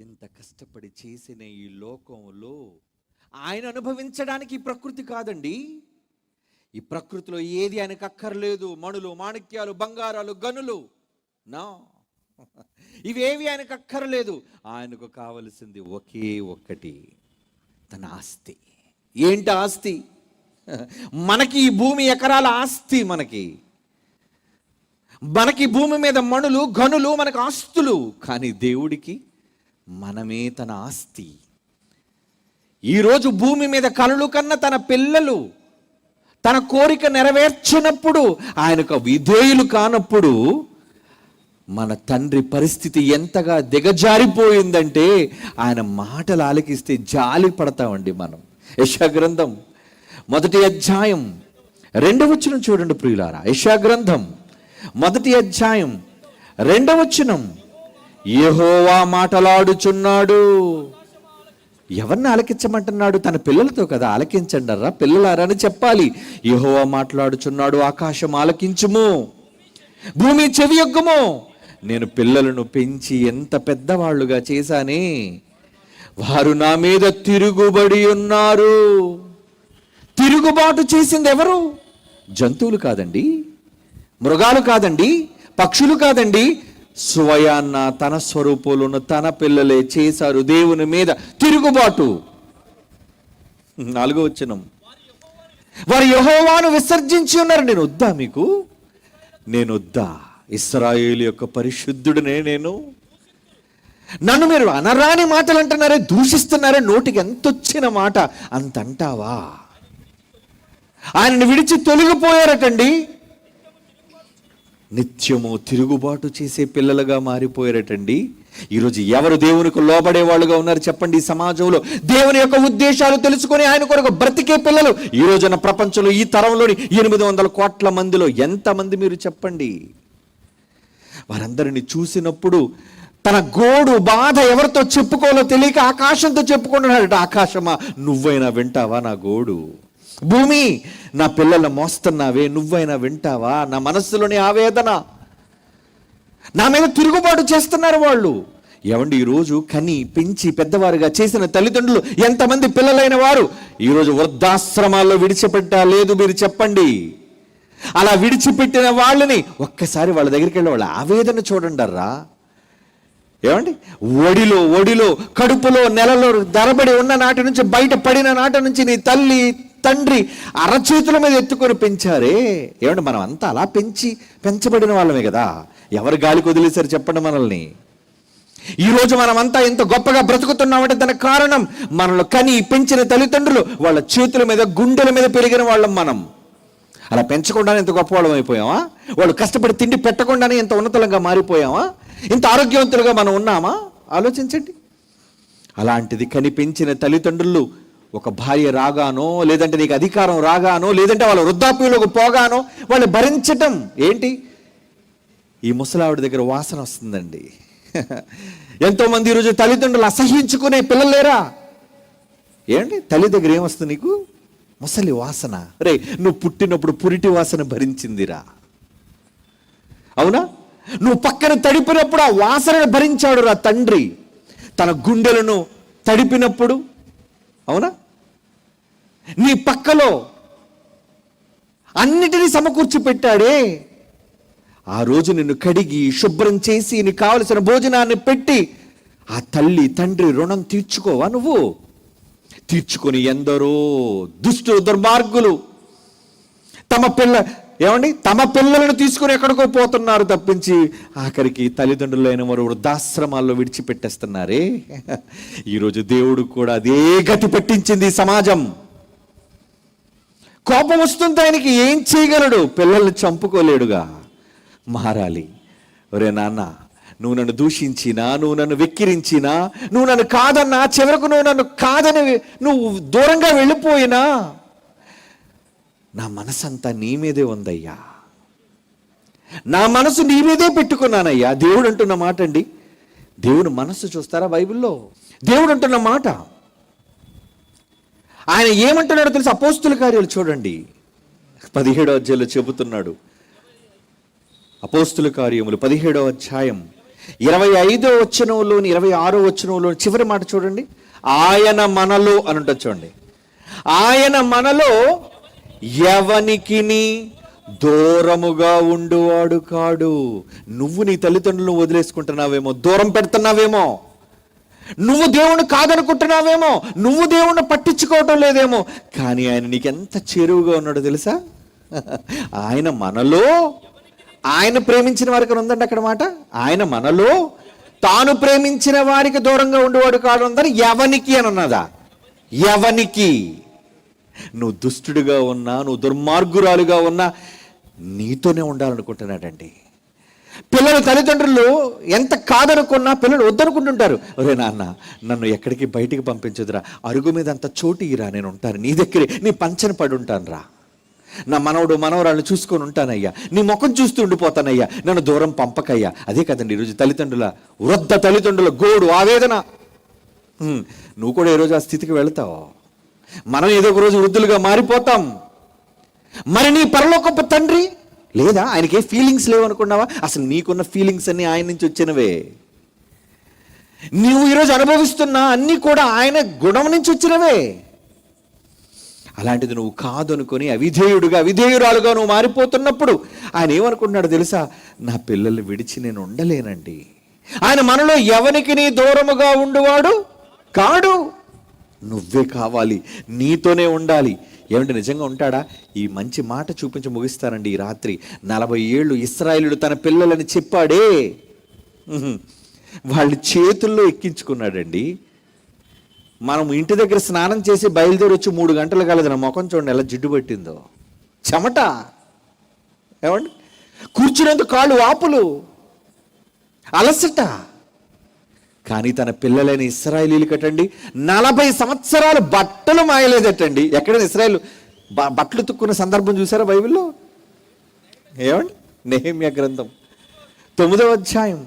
ఇంత కష్టపడి చేసిన ఈ లోకంలో ఆయన అనుభవించడానికి ఈ ప్రకృతి కాదండి. ఈ ప్రకృతిలో ఏది ఆయనకు అక్కర్లేదు? మణులు మాణిక్యాలు బంగారాలు గనులు? నా. ఇవేవి ఆయనకు అక్కర్లేదు? ఆయనకు కావలసింది ఒకే ఒక్కటి తన ఆస్తి. ఏంటి ఆస్తి? మనకి ఈ భూమి ఎకరాల ఆస్తి మనకి. మనకి భూమి మీద మణులు గనులు మనకు ఆస్తులు. కానీ దేవుడికి మనమే తన ఆస్తి. ఈరోజు భూమి మీద కలలు కన్న తన పిల్లలు తన కోరిక నెరవేర్చినప్పుడు ఆయనకు విధేయులు కానప్పుడు మన తండ్రి పరిస్థితి ఎంతగా దిగజారిపోయిందంటే ఆయన మాటలు ఆలకిస్తే జాలి పడతామండి మనం. యశాగ్రంథం మొదటి అధ్యాయం రెండవచనం చూడండి ప్రియులారా. యశాగ్రంథం మొదటి అధ్యాయం రెండవచనం ఏహోవా మాటలాడుచున్నాడు. ఎవరిని ఆలకించమంటున్నాడు? తన పిల్లలతో కదా ఆలకించండర్రా? పిల్లలారా పిల్లలారని చెప్పాలి. ఏహోవా మాట్లాడుచున్నాడు ఆకాశం ఆలకించుము భూమి చెవియొగ్గము నేను పిల్లలను పెంచి ఎంత పెద్దవాళ్ళుగా చేశానే? వారు నా మీద తిరుగుబడి ఉన్నారు. తిరుగుబాటు చేసింది ఎవరు జంతువులు కాదండి మృగాలు కాదండి పక్షులు కాదండి స్వయాన్న తన స్వరూపులను తన పిల్లలే చేశారు దేవుని మీద తిరుగుబాటు. నాలుగో వచ్చినం వారు యహోవాను విసర్జించి ఉన్నారు. నేను వద్దా మీకు? నేను వద్దా? ఇస్రాయేల్ యొక్క పరిశుద్ధుడినే నేను. నన్ను మీరు అనరాని మాటలు అంటున్నారే దూషిస్తున్నారే నోటికి ఎంత వచ్చిన మాట అంత అంటావా ఆయనను విడిచి తొలగిపోయారటండి. నిత్యము తిరుగుబాటు చేసే పిల్లలుగా మారిపోయారటండి. ఈరోజు ఎవరు దేవునికి లోబడే వాళ్ళుగా ఉన్నారు చెప్పండి ఈ సమాజంలో? దేవుని యొక్క ఉద్దేశాలు తెలుసుకొని ఆయన కొరకు బ్రతికే పిల్లలు. ఈ రోజున ప్రపంచంలో ఈ తరంలోని ఎనిమిది వందల కోట్ల మందిలో ఎంతమంది మీరు చెప్పండి? వారందరిని చూసినప్పుడు తన గోడు బాధ ఎవరితో చెప్పుకోవాలో తెలియక ఆకాశంతో చెప్పుకుంటున్నాడట ఆకాశమా నువ్వైనా వింటావా నా గోడు? భూమి నా పిల్లలు మోస్తున్నావే నువ్వైనా వింటావా? నా మనస్సులోని ఆవేదన. నా మీద తిరుగుబాటు చేస్తున్నారు వాళ్ళు. ఏమండి ఈరోజు కని పెంచి పెద్దవారుగా చేసిన తల్లిదండ్రులు ఎంతమంది పిల్లలైన వారు? ఈరోజు వృద్ధాశ్రమాల్లో విడిచిపెట్టా లేదు మీరు చెప్పండి. అలా విడిచిపెట్టిన వాళ్ళని ఒక్కసారి వాళ్ళ దగ్గరికి వెళ్ళి వాళ్ళ ఆవేదన చూడండర్రా ఏమండి ఒడిలో ఒడిలో కడుపులో నెలలో ధరబడి ఉన్న నాటి నుంచి బయట పడిన నాటి నుంచి నీ తల్లి తండ్రి అరచేతుల మీద ఎత్తుకొని పెంచారే. ఏమండి మనం అంతా అలా పెంచి పెంచబడిన వాళ్ళమే కదా. ఎవరు గాలికి వదిలేశారు చెప్పండి మనల్ని. ఈ రోజు మనమంతా ఎంత గొప్పగా బ్రతుకుతున్నామంటే దానికి కారణం మనల్ని కని పెంచిన తల్లిదండ్రులు వాళ్ళ చేతుల మీద గుండెల మీద పెరిగిన వాళ్ళం మనం. అలా పెంచకుండానే ఇంత గొప్పవాళ్ళం అయిపోయామా? వాళ్ళు కష్టపడి తిండి పెట్టకుండానే ఇంత ఉన్నతలంగా మారిపోయామా? ఇంత ఆరోగ్యవంతులుగా మనం ఉన్నామా? ఆలోచించండి. అలాంటిది కనిపించిన తల్లిదండ్రులు ఒక భార్య రాగానో లేదంటే నీకు అధికారం రాగానో లేదంటే వాళ్ళ వృద్ధాప్యంలోకి పోగానో వాళ్ళు భరించటం. ఏంటి? ఈ ముసలావిడ దగ్గర వాసన వస్తుందండి. ఎంతోమంది ఈరోజు తల్లిదండ్రులు అసహించుకునే పిల్లలు లేరా? ఏంటి? తల్లి దగ్గర ఏమొస్తుంది నీకు? ముసలి వాసన. రే నువ్వు పుట్టినప్పుడు పురిటి వాసన భరించిందిరా. అవునా? నువ్వు పక్కన తడిపినప్పుడు ఆ వాసనను భరించాడు రా తండ్రి. తన గుండెలను తడిపినప్పుడు. అవునా? నీ పక్కలో అన్నిటినీ సమకూర్చి పెట్టాడే. ఆ రోజు నిన్ను కడిగి శుభ్రం చేసి నీకు కావలసిన భోజనాన్ని పెట్టి ఆ తల్లి తండ్రి రుణం తీర్చుకోవా నువ్వు? తీర్చుకొని ఎందరో దుష్టులు దుర్మార్గులు తమ పిల్ల ఏమండి? తమ పిల్లలను తీసుకుని ఎక్కడికో పోతున్నారు తప్పించి ఆఖరికి తల్లిదండ్రులైన వారు వృద్ధాశ్రమాల్లో విడిచిపెట్టేస్తున్నారే. ఈరోజు దేవుడు కూడా అదే గతి పట్టించింది సమాజం. కోపం వస్తుంది ఆయనకి ఏం చేయగలడు? పిల్లల్ని చంపుకోలేడుగా. మారాలి. ఒరే నాన్న నువ్వు నన్ను దూషించినా నువ్వు నన్ను వెక్కిరించినా నువ్వు నన్ను కాదన్నా చివరకు నువ్వు నన్ను కాదని నువ్వు దూరంగా వెళ్ళిపోయినా నా మనసంతా నీ మీదే ఉందయ్యా. నా మనసు నీ మీదే పెట్టుకున్నానయ్యా. దేవుడు అంటున్న మాట అండి దేవుడు మనస్సు చూస్తారా బైబిల్లో? దేవుడు అంటున్న మాట. ఆయన ఏమంటున్నాడో తెలుసు? అపోస్తుల కార్యాలు చూడండి. పదిహేడో అధ్యాయంలో చెబుతున్నాడు. అపోస్తుల కార్యములు పదిహేడో అధ్యాయం. ఇరవై ఐదో వచనంలోని ఇరవై ఆరో వచనంలో చివరి మాట చూడండి. ఆయన మనలో అని ఉంటుంది చూడండి. ఆయన మనలో ఎవనికిని దూరముగా ఉండువాడు కాడు. నువ్వు నీ తల్లిదండ్రులను వదిలేసుకుంటున్నావేమో దూరం పెడుతున్నావేమో. నువ్వు దేవుని కాదనుకుంటున్నావేమో నువ్వు దేవుణ్ణి పట్టించుకోవటం లేదేమో కానీ ఆయన నీకెంత చేరువుగా ఉన్నాడో తెలుసా? ఆయన మనలో ఆయన ప్రేమించిన వారికి ఉందండి అక్కడ మాట? ఆయన మనలో తాను ప్రేమించిన వారికి దూరంగా ఉండేవాడు కాదు ఉందని ఎవనికి అని ఉన్నదా? ఎవనికి? నువ్వు దుష్టుడిగా ఉన్నా నువ్వు దుర్మార్గురాలుగా ఉన్నా నీతోనే ఉండాలనుకుంటున్నాడండి. పిల్లలు తల్లిదండ్రులు ఎంత కాదనుకున్నా పిల్లలు వద్దనుకుంటుంటారు. ఒరే నాన్న నన్ను ఎక్కడికి బయటికి పంపించదురా. అరుగు మీద అంత చోటు ఇరా నేను ఉంటాను. నీ దగ్గరే నీ పంచన పడి ఉంటాను రా నా మనవడు మనవరాళ్ళు చూసుకొని ఉంటానయ్యా. నీ ముఖం చూస్తూ ఉండిపోతానయ్యా. నన్ను దూరం పంపకయ్యా. అదే కదండి ఈరోజు తల్లిదండ్రుల వృద్ధ తల్లిదండ్రుల గోడు ఆవేదన. నువ్వు కూడా ఈరోజు ఆ స్థితికి వెళతావు. మనం ఏదో ఒక రోజు వృద్ధులుగా మారిపోతాం. మరి నీ పరలోకపు తండ్రి లేదా ఆయనకే ఫీలింగ్స్ లేవనుకున్నావా అసలు నీకున్న ఫీలింగ్స్ అన్ని ఆయన నుంచి వచ్చినవే. నీవు ఈరోజు అనుభవిస్తున్న అన్నీ కూడా ఆయన గుణం నుంచి వచ్చినవే. అలాంటిది నువ్వు కాదు అనుకొని అవిధేయుడుగా అవిధేయురాలుగా నువ్వు మారిపోతున్నప్పుడు ఆయన ఏమనుకుంటున్నాడు తెలుసా? నా పిల్లల్ని విడిచి నేను ఉండలేనండి. ఆయన మనలో ఎవనికి నీ దూరముగా ఉండువాడు? కాడు. నువ్వే కావాలి. నీతోనే ఉండాలి. ఏమంటే నిజంగా ఉంటాడా? ఈ మంచి మాట చూపించి ముగిస్తారండి ఈ రాత్రి. నలభై ఏళ్ళు ఇస్రాయిలుడు తన పిల్లలని చెప్పాడే. ఉహుం. వాళ్ళ చేతుల్లో ఎక్కించుకున్నాడండి. మనం ఇంటి దగ్గర స్నానం చేసి బయలుదేరి వచ్చి మూడు గంటలు కలదు నా ముఖం చూడండి ఎలా జిడ్డు పట్టిందో. చెమట. ఏమండి? కూర్చునేందుకు కాళ్ళు వాపులు. అలసట. కానీ తన పిల్లలైన ఇస్రాయలీలు కట్టండి. నలభై సంవత్సరాలు బట్టలు మాయలేదటండి. ఎక్కడైనా ఇస్రాయల్ బట్టలు తుక్కున్న సందర్భం చూసారా బైబిల్లో? ఏమండి? నెహిమ్య గ్రంథం. తొమ్మిదవ అధ్యాయం.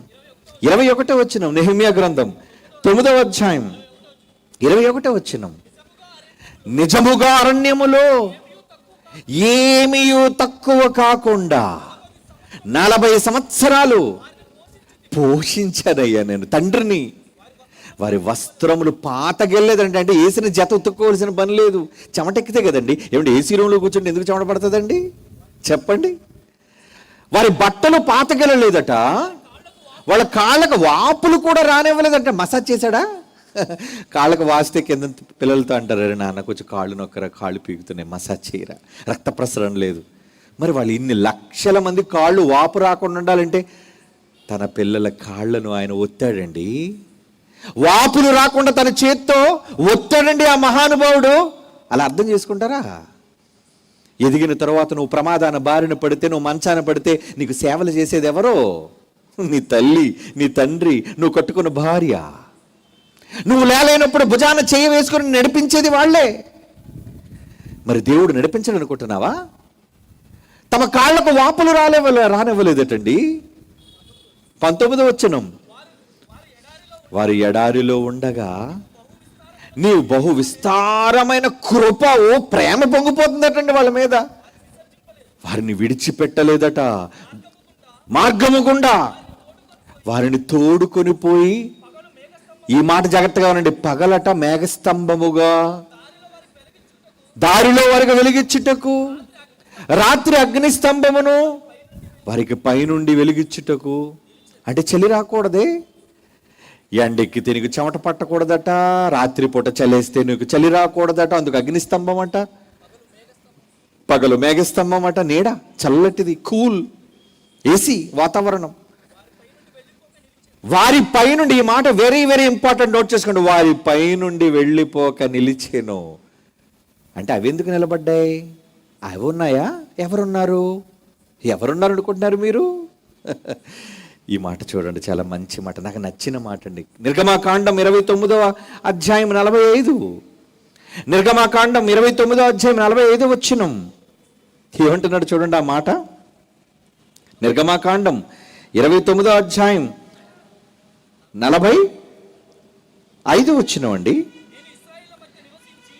ఇరవై ఒకటో వచ్చినం నెహమ్యా గ్రంథం. తొమ్మిదవ అధ్యాయం. ఇరవై ఒకటో వచ్చినం నిజముగా అరణ్యములో ఏమీ తక్కువ కాకుండా నలభై సంవత్సరాలు పోషించానయ్యా నేను తండ్రిని. వారి వస్త్రములు పాతగెళ్ళలేదండి అంటే ఏసిన జత ఉతుక్కోవాల్సిన పని లేదు. చెమటెక్కితే కదండి. ఏమంటే ఏసీ రూమ్లో కూర్చుంటే ఎందుకు చెమట పడుతుందండి? చెప్పండి. వారి బట్టలు పాతగెళ్ళలేదట. వాళ్ళ కాళ్ళకు వాపులు కూడా రానివ్వలేదంట. మసాజ్ చేశాడా? కాళ్ళకు వాస్తే కింద పిల్లలతో అంటారు అరే నాన్న కొంచెం కాళ్ళు నొక్కరా కాళ్ళు పీకుతున్నాయి మసాజ్ చేయరా. రక్త ప్రసరణ లేదు. మరి వాళ్ళు ఇన్ని లక్షల మంది కాళ్ళు వాపు రాకుండా ఉండాలంటే తన పిల్లల కాళ్ళను ఆయన ఒత్తాడండి. వాపులు రాకుండా తన చేత్తో ఒత్తాడండి ఆ మహానుభావుడు. అలా అర్థం చేసుకుంటారా? ఎదిగిన తర్వాత నువ్వు ప్రమాదాన బారిన పడితే నువ్వు మంచాన పడితే నీకు సేవలు చేసేది ఎవరో నీ తల్లి నీ తండ్రి నువ్వు కట్టుకున్న భార్య. నువ్వు లేలైనప్పుడు భుజాన చేయి వేసుకుని నడిపించేది వాళ్ళే. మరి దేవుడు నడిపించాలనుకుంటున్నావా? తమ కాళ్ళకు వాపులు రాలేవ రానివ్వలేదటండి. పంతొమ్మిది వచ్చినం వారి ఎడారిలో ఉండగా నీవు బహు విస్తారమైన కృప ఓ ప్రేమ పొంగిపోతుందటండి వాళ్ళ మీద. వారిని విడిచిపెట్టలేదట. మార్గము గుండా. వారిని తోడుకొని పోయి ఈ మాట జాగ్రత్తగా ఉండండి పగలట మేఘస్తంభముగా దారిలో వారికి వెలిగించుటకు రాత్రి అగ్నిస్తంభమును వారికి పైనుండి వెలిగించుటకు అంటే చలి రాకూడదే. ఎండెక్కి నీకు చెమట పట్టకూడదట రాత్రిపూట చలేస్తే నీకు చలి రాకూడదట అందుకు అగ్నిస్తంభం అంట పగలు మేఘస్తంభం అట నీడ చల్లటిది కూల్ ఏసీ వాతావరణం. వారి పైనుండి ఈ మాట వెరీ వెరీ ఇంపార్టెంట్ నోట్ చేసుకోండి. వారి పైనుండి వెళ్ళిపోక నిలిచేను. అంటే అవి ఎందుకు నిలబడ్డాయి? అవి ఉన్నాయా? ఎవరున్నారు? ఎవరున్నారు అనుకుంటున్నారు మీరు? ఈ మాట చూడండి చాలా మంచి మాట. నాకు నచ్చిన మాట అండి. నిర్గమాకాండం ఇరవై తొమ్మిదవ అధ్యాయం నలభై ఐదు. నిర్గమాకాండం ఇరవై తొమ్మిదవ అధ్యాయం నలభై ఐదు వచ్చినం. ఏమంటున్నాడు చూడండి ఆ మాట? నిర్గమాకాండం ఇరవై తొమ్మిదో అధ్యాయం నలభై ఐదు వచ్చినవండి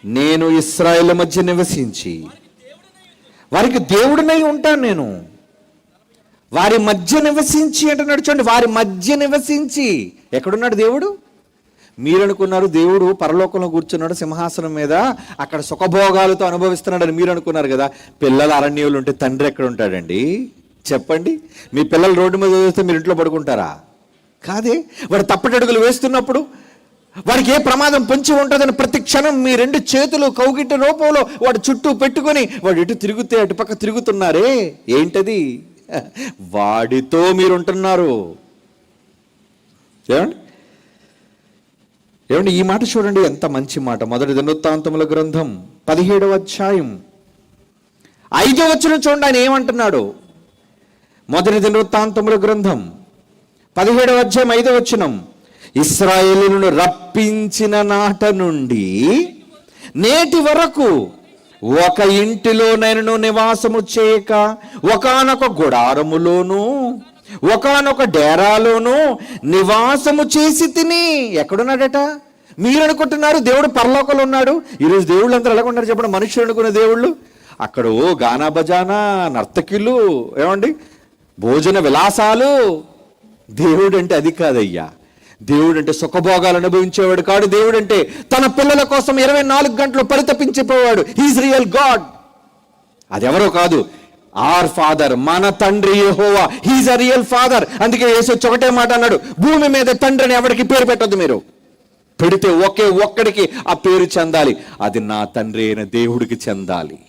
నేను ఇస్రాయేల్ మధ్య నివసించి వారికి దేవుడినై ఉంటాను నేను. వారి మధ్య నివసించి అంటున్నాడు చూడండి వారి మధ్య నివసించి. ఎక్కడున్నాడు దేవుడు? మీరు అనుకున్నారు దేవుడు పరలోకంలో కూర్చున్నాడు సింహాసనం మీద. అక్కడ సుఖభోగాలతో అనుభవిస్తున్నాడని మీరు అనుకున్నారు కదా. పిల్లల అరణ్యంలో ఉంటే తండ్రి ఎక్కడ ఉంటాడండి? చెప్పండి. మీ పిల్లలు రోడ్డు మీద వదిలేస్తే మీరు ఇంట్లో పడుకుంటారా? కాదే. వాడు తప్పటడుగులు వేస్తున్నప్పుడు వాడికి ఏ ప్రమాదం పొంచి ఉంటుందని ప్రతి క్షణం మీ రెండు చేతులు కౌగిట్ట రూపంలో వాడు చుట్టూ పెట్టుకొని వాడు ఇటు తిరుగుతే అటు పక్క తిరుగుతున్నారే? ఏంటది? వాడితో మీరుంటున్నారు. ఏమండి? ఏమండి ఈ మాట చూడండి ఎంత మంచి మాట. మొదటి దినోత్తాంతముల గ్రంథం పదిహేడవ అధ్యాయం. ఐదో వచ్చిన చూడండి ఆయన ఏమంటున్నాడు? మొదటి దినవృత్తాంతముల గ్రంథం పదిహేడవ అధ్యాయం ఐదో వచనం. ఇస్రాయేలును రప్పించిన నాట నుండి నేటి వరకు ఒక ఇంటిలోనైనను నివాసము చేయక ఒకానొక గుడారములోను ఒకానొక డేరాలోను నివాసము చేసి తిని ఎక్కడున్నాడట? మీరు అనుకుంటున్నారు దేవుడు పరలోకంలో ఉన్నాడు? ఈరోజు దేవుళ్ళు అందరూ ఎలా ఉన్నారు చెప్పండి? మనుషులు అనుకునే దేవుళ్ళు? అక్కడ ఓ గానా బజానా నర్తకిలు ఏమండి? భోజన విలాసాలు. దేవుడు అంటే అది కాదయ్యా. దేవుడు అంటే సుఖభోగాలు అనుభవించేవాడు కాడు. దేవుడు అంటే తన పిల్లల కోసం ఇరవై నాలుగు గంటలు పరితపించిపోవాడు హీజ్ రియల్ గాడ్ అది ఎవరో కాదు. ఆర్ ఫాదర్ మన తండ్రి యహోవా. హీజ్ అ రియల్ ఫాదర్ అందుకే యేసు ఒకటే మాట అన్నాడు. భూమి మీద తండ్రిని ఎవరికి పేరు పెట్టద్దు మీరు. పెడితే ఒకే ఒక్కడికి ఆ పేరు చెందాలి. అది నా తండ్రి అయిన దేవుడికి చెందాలి.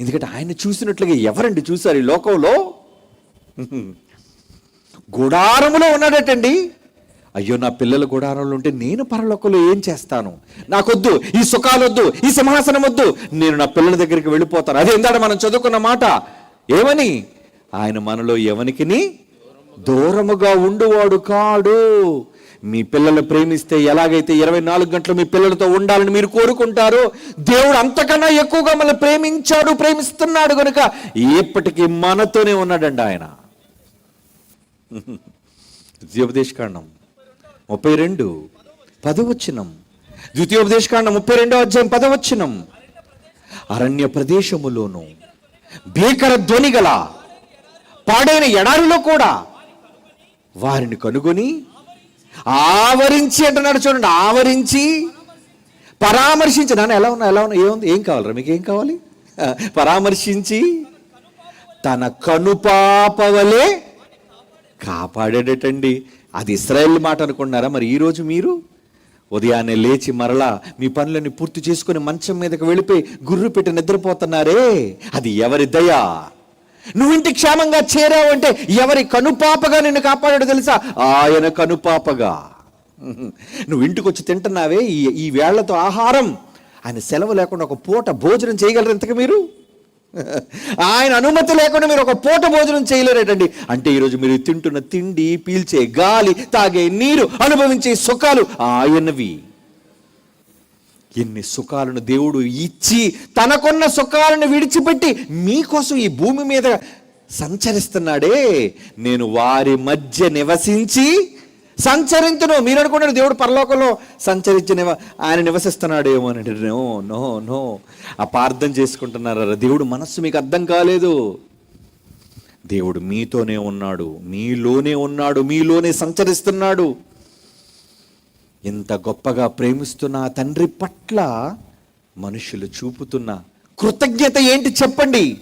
ఎందుకంటే ఆయన చూసినట్లుగా ఎవరండి చూశారు ఈ లోకంలో? గుడారములో ఉన్నాడటండి. అయ్యో నా పిల్లలు గుడారంలో ఉంటే నేను పరలోకంలో ఏం చేస్తాను? నాకొద్దు ఈ సుఖాలొద్దు ఈ సింహాసనం వద్దు నేను నా పిల్లల దగ్గరికి వెళ్ళిపోతాను. అదే ఇందాక మనం చదువుకున్న మాట. ఏమని? ఆయన మనలో ఎవనికిని? దూరముగా ఉండువాడు కాడు. మీ పిల్లలు ప్రేమిస్తే ఎలాగైతే ఇరవై నాలుగు గంటలు మీ పిల్లలతో ఉండాలని మీరు కోరుకుంటారో దేవుడు అంతకన్నా ఎక్కువగా మనల్ని ప్రేమించాడు ప్రేమిస్తున్నాడు కనుక ఎప్పటికీ మనతోనే ఉన్నాడండి ఆయన. ద్వితీయోపదేశకాండం ముప్పై రెండు. పదవచనం. ద్వితీయోపదేశకాండ ముప్పై రెండో అధ్యాయం పదవచనం. అరణ్య ప్రదేశములోను భీకర ధ్వని గల పాడైన ఎడారిలో కూడా వారిని కనుగొని ఆవరించి అంటున్నాడు చూడండి ఆవరించి పరామర్శించి నాన్న ఎలా ఉన్నా ఎలా ఉన్నా ఏముంది ఏం కావాలరా మీకు ఏం కావాలి? పరామర్శించి తన కనుపాపవలే కాపాడేటటండి అది ఇస్రాయల్ మాట అనుకున్నారా? మరి ఈరోజు మీరు? ఉదయాన్నే లేచి మరలా మీ పనులన్నీ పూర్తి చేసుకుని మంచం మీదకి వెళ్ళిపోయి గుర్రు పెట్టి నిద్రపోతున్నారే? అది ఎవరి దయా? నువ్వు ఇంటి క్షేమంగా చేరావంటే ఎవరి కనుపాపగా నిన్ను కాపాడాడు తెలుసా? ఆయన కనుపాపగా. నువ్వు ఇంటికి వచ్చి తింటున్నావే? ఈ ఈ వేళ్ళతో ఆహారం. ఆయన సెలవు లేకుండా ఒక పూట భోజనం చేయగలరు ఇంతకు మీరు? ఆయన అనుమతి లేకుండా మీరు ఒక పూట భోజనం చేయలేరేటండి. అంటే ఈరోజు మీరు తింటున్న తిండి పీల్చే గాలి తాగే నీరు అనుభవించే సుఖాలు ఆయనవి. ఎన్ని సుఖాలను దేవుడు ఇచ్చి తనకున్న సుఖాలను విడిచిపెట్టి మీకోసం ఈ భూమి మీద సంచరిస్తున్నాడే. నేను వారి మధ్య నివసించి సంచరించును మీరు అనుకున్నాడు దేవుడు పరలోకంలో సంచరించిన ఆయన నివసిస్తున్నాడేమో అని. No no no. అపార్థం చేసుకుంటున్నారా? దేవుడు మనస్సు మీకు అర్థం కాలేదు. దేవుడు మీతోనే ఉన్నాడు. మీలోనే ఉన్నాడు. మీలోనే సంచరిస్తున్నాడు. ఇంత గొప్పగా ప్రేమిస్తున్న తండ్రి పట్ల మనుషులు చూపుతున్న కృతజ్ఞత ఏంటి చెప్పండి?